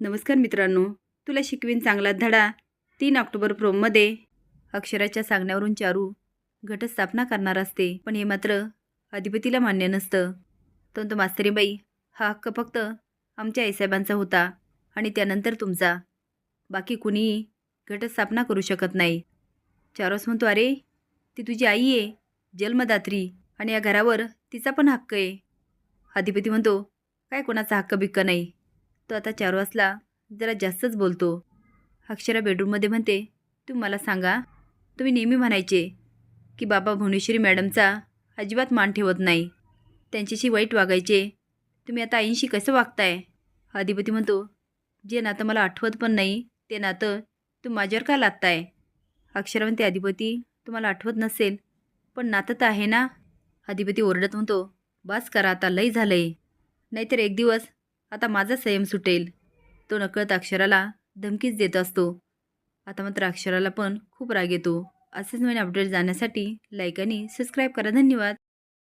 नमस्कार मित्रांनो तुला शिकवीन चांगला धडा. तीन ऑक्टोबर प्रोममध्ये अक्षराच्या सांगण्यावरून चारू घटस्थापना करणार असते पण हे मात्र अधिपतीला मान्य नसतं. तो तो मास्तरीबाई हा हक्क फक्त आमच्या आईसाहेबांचा होता आणि त्यानंतर तुमचा. बाकी कुणीही घटस्थापना करू शकत नाही. चारोस म्हणतो अरे ती तुझी आई आहे जन्मदात्री आणि या घरावर तिचा पण हक्क आहे. अधिपती म्हणतो काय कोणाचा हक्क बिक्क नाही. तो आता चार वाजला जरा जास्तच बोलतो. अक्षरा बेडरूममध्ये म्हणते तू मला सांगा तुम्ही नेहमी म्हणायचे की बाबा भुवनेश्वरी मॅडमचा अजिबात मान ठेवत नाही. त्यांच्याशी वाईट वागायचे. तुम्ही आता आईंशी कसं वागताय? अधिपती म्हणतो जे नातं मला आठवत पण नाही ते नातं तू माझ्यावर का लादताय? अक्षरा म्हणते अधिपती तुम्हाला आठवत नसेल पण नातं तर आहे ना? अधिपती ओरडत म्हणतो बस करा आता लई झालंय. नाहीतर एक दिवस आता माझा संयम सुटेल. तो नकळत अक्षराला धमकीच देत असतो. आता मात्र अक्षराला पण खूप राग येतो. असेच नवीन अपडेट जाण्यासाठी लाईक आणि सबस्क्राईब करा. धन्यवाद.